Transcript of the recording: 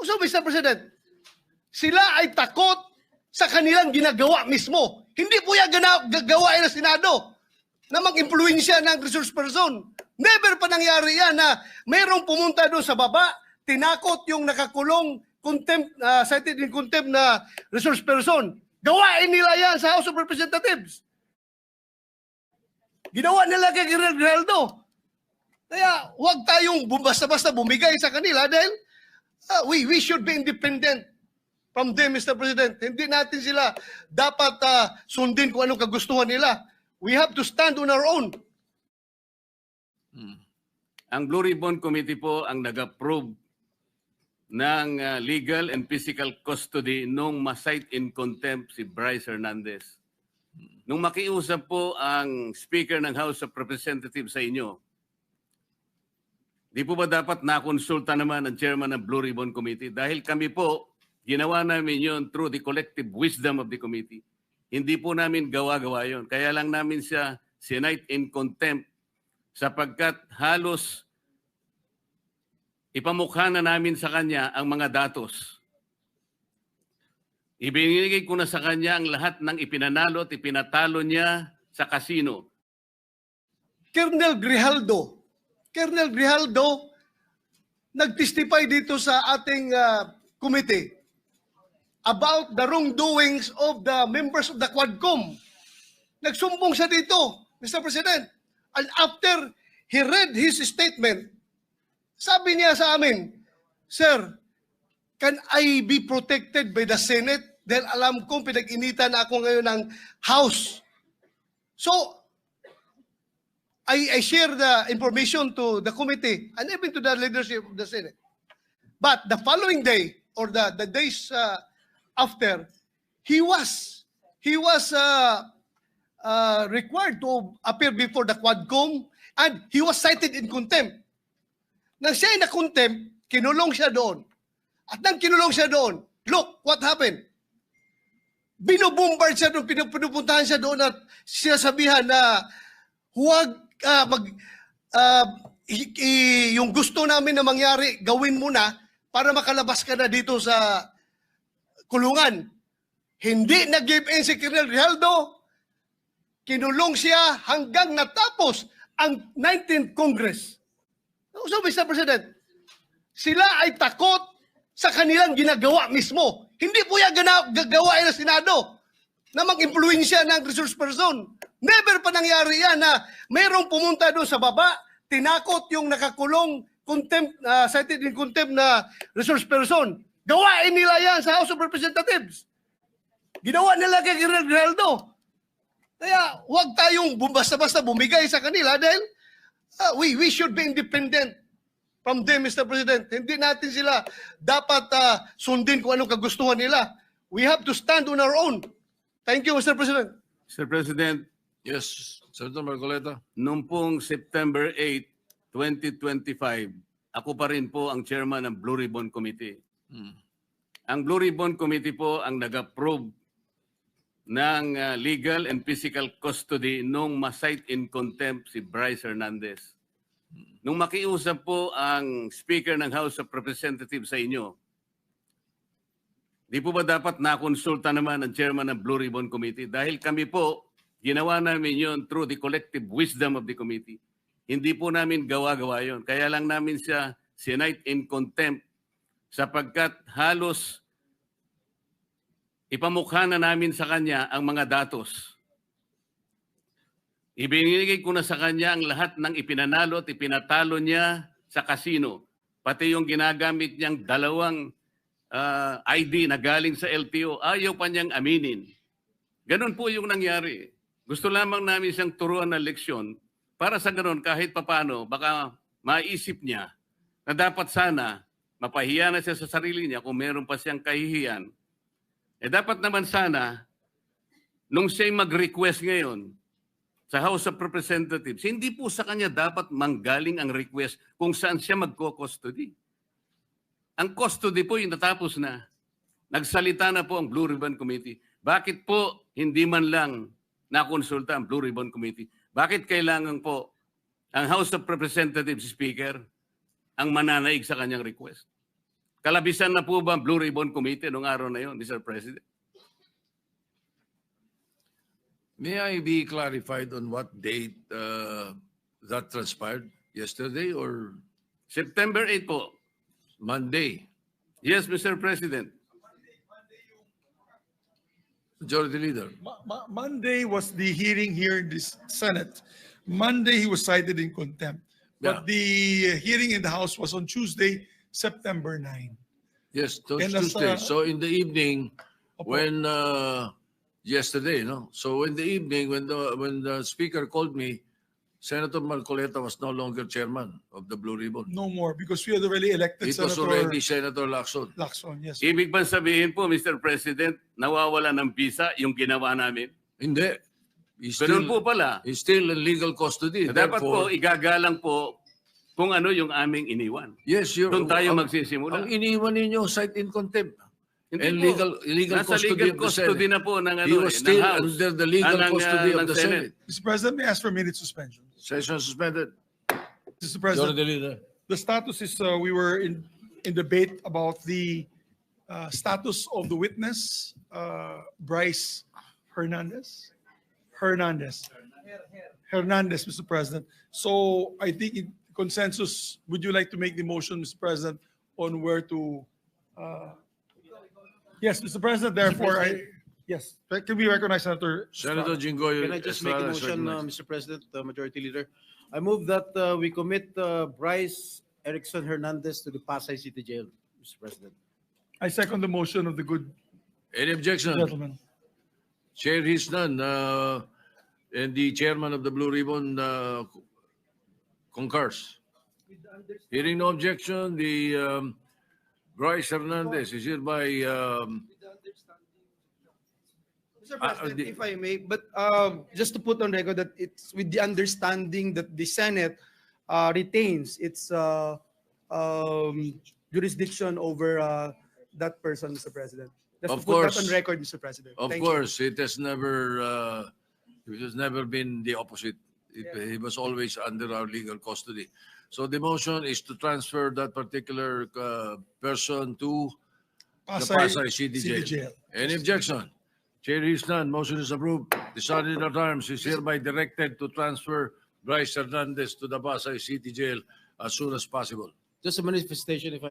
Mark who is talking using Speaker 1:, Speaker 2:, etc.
Speaker 1: So, Mr. President, sila ay takot sa kanilang ginagawa mismo. Hindi po yan gana- gagawa ng Senado na mag-impluensya ng resource person. Never pa nangyari yan na mayroong pumunta doon sa baba, tinakot yung nakakulong contempt, uh, cited in contempt na resource person. Gawain nila yan sa House of Representatives. Ginawa nila kay Grijaldo. Kaya huwag tayong basta-basta bumigay sa kanila dahil ah, we, we should be independent from them, Mr. President. Hindi natin sila dapat ah, sundin kung anong kagustuhan nila. We have to stand on our own.
Speaker 2: Ang Blue Ribbon Committee po ang nag-approve ng uh, legal and physical custody nung ma-cite in contempt si Bryce Hernandez. Nung makiusap po ang Speaker ng House of Representatives sa inyo, di po ba dapat nakonsulta naman ang Chairman ng Blue Ribbon Committee? Dahil kami po, ginawa namin yon through the collective wisdom of the committee. Hindi po namin gawa-gawa yon. Kaya lang namin siya sinite in contempt sapagkat halos ipamukha na namin sa kanya ang mga datos. Ibinigay ko na sa kanya ang lahat ng ipinanalo at ipinatalo niya sa kasino.
Speaker 1: Colonel Grijaldo, Colonel Grijaldo, nag-testify dito sa ating ah, committee about the wrongdoings of the members of the Quadcom. Nagsumbong siya dito, Mr. President. And after he read his statement, sabi niya sa amin, Sir, can I be protected by the Senate? Dahil alam kong pinag-initan ako ngayon ng House. So, I, I share the information to the committee and even to the leadership of the Senate. But the following day or the, the days uh, after, he was he was uh, uh, required to appear before the Quadcom and he was cited in contempt. Nang siya ay na-contempt, kinulong siya doon. At nang kinulong siya doon, look what happened. Binubombard siya doon, pinupuntahan siya doon at siya sabihan na huwag ah, mag ah, i- i- yung gusto namin na mangyari, gawin mo na para makalabas ka na dito sa kulungan. Hindi nag-give in si Colonel Rijaldo. Kinulong siya hanggang natapos ang 19th Congress. So, Mr. President, sila ay takot sa kanilang ginagawa mismo. Hindi po yan gana- ng Senado na mag-impluensya ng resource person. Never pa nangyari yan na mayroong pumunta doon sa baba, tinakot yung nakakulong contempt, uh, cited in contempt na resource person. Gawain nila yan sa House of Representatives. Ginawa nila kay Grijaldo. Kaya huwag tayong basta-basta bumigay sa kanila dahil ah, we, we should be independent from them, Mr. President. Hindi natin sila dapat ah, sundin kung anong kagustuhan nila. We have to stand on our own. Thank you, Mr. President.
Speaker 2: Mr. President,
Speaker 3: Yes, Senator Marcoleta.
Speaker 2: noong pong September 8, 2025, ako pa rin po ang chairman ng Blue Ribbon Committee.
Speaker 3: Hmm.
Speaker 2: Ang Blue Ribbon Committee po ang nag-approve ng uh, legal and physical custody nung ma-cite in contempt si Bryce Hernandez. Nung makiusap po ang Speaker ng House of Representatives sa inyo, di po ba dapat nakonsulta naman ang Chairman ng Blue Ribbon Committee? Dahil kami po, ginawa namin yon through the collective wisdom of the committee. Hindi po namin gawa-gawa yon. Kaya lang namin siya sinite in contempt sapagkat halos ipamukha na namin sa kanya ang mga datos. Ibinigay ko na sa kanya ang lahat ng ipinanalo at ipinatalo niya sa kasino. Pati yung ginagamit niyang dalawang ah, ID na galing sa LTO, ayaw pa niyang aminin. Ganon po yung nangyari. Gusto lamang namin siyang turuan ng leksyon para sa ganon kahit papano baka maisip niya na dapat sana mapahiya na siya sa sarili niya kung meron pa siyang kahihiyan. Eh dapat naman sana, nung siya'y mag-request ngayon sa House of Representatives, hindi po sa kanya dapat manggaling ang request kung saan siya magko-custody. Ang custody po yung natapos na. Nagsalita na po ang Blue Ribbon Committee. Bakit po hindi man lang nakonsulta ang Blue Ribbon Committee? Bakit kailangan po ang House of Representatives Speaker ang mananaig sa kanyang request? Kalabisan na po ba ang Blue Ribbon Committee noong araw na yon, Mr. President?
Speaker 3: May I be clarified on what date uh, that transpired? Yesterday or
Speaker 2: September 8 po.
Speaker 3: Monday?
Speaker 2: Yes, Mr. President.
Speaker 3: Majority Leader.
Speaker 4: Mo- Mo- Monday was the hearing here in this Senate. Monday, he was cited in contempt. But the hearing in the House was on Tuesday, September 9.
Speaker 3: Yes, Tuesday.
Speaker 4: uh,
Speaker 3: So in the evening, when uh, yesterday, no. So in the evening, when the when the speaker called me, Senator Marcoleta was no longer chairman of the Blue Ribbon.
Speaker 4: No more, because we had already elected
Speaker 3: It was
Speaker 4: Senator
Speaker 3: already Senator Lacson.
Speaker 4: Lacson, yes.
Speaker 2: Ibig bang sabihin po, Mr. President, nawawala ng visa yung ginawa namin?
Speaker 3: Hindi. He's
Speaker 2: Ganun po
Speaker 3: still,
Speaker 2: pala.
Speaker 3: he's still in legal custody.
Speaker 2: Dapat po, igagalang po kung ano yung aming iniwan.
Speaker 3: yes, you're,
Speaker 2: Doon tayo
Speaker 3: ang,
Speaker 2: magsisimula.
Speaker 3: ang iniwan ninyo, cite in contempt.
Speaker 2: Hindi
Speaker 3: and
Speaker 2: po.
Speaker 3: legal, legal
Speaker 2: Nasa
Speaker 3: custody
Speaker 2: legal
Speaker 3: of the
Speaker 2: custody
Speaker 3: Senate.
Speaker 2: na po ng, ano,
Speaker 3: He was
Speaker 2: eh, ng
Speaker 3: still
Speaker 2: House.
Speaker 3: under the legal
Speaker 2: Ah, ng,
Speaker 3: custody
Speaker 2: ah,
Speaker 3: of the Senate.
Speaker 4: Mr. President, may I ask for a minute suspension.
Speaker 3: Session suspended.
Speaker 4: Mr. President,
Speaker 3: Majority Leader.
Speaker 4: the status is, uh, we were in, in debate about the uh, status of the witness, uh, Bryce Hernandez? Hernandez. Hernandez, Mr. President. So I think in consensus, would you like to make the motion, Mr. President, on where to? uh, Yes, Mr. President, therefore, I, yes, that can we recognize Senator?
Speaker 3: Senator Jinggoy
Speaker 5: Can I just make a motion, uh. Mr. President, uh, Majority Leader? I move that uh, we commit uh, Bryce Erickson Hernandez to the Pasay City Jail, Mr. President.
Speaker 4: I second the motion of the good
Speaker 3: Any objection?
Speaker 4: gentleman.
Speaker 3: Chair is none. Uh, and the chairman of the Blue Ribbon uh, concurs. Hearing no objection, the um, Bryce Hernandez is hereby um,
Speaker 6: Mr.
Speaker 3: Ah,
Speaker 6: President,
Speaker 3: the-
Speaker 6: if I may, but um, just to put on record that it's with the understanding that the Senate uh, retains its uh, um, jurisdiction over uh, that person, Mr. President. Just
Speaker 3: Of
Speaker 6: to put that
Speaker 3: course.
Speaker 6: on record, Mr. President.
Speaker 3: Of
Speaker 6: Thank you.
Speaker 3: course, it has never, uh, it has never been the opposite. It, He was always under our legal custody. So the motion is to transfer that particular uh, person to the Pasay City Jail. Any objection? Chair is none. Motion is approved. The Sergeant at Arms is hereby directed to transfer Bryce Hernandez to the Pasay City Jail as soon as possible.
Speaker 5: Just a manifestation, if I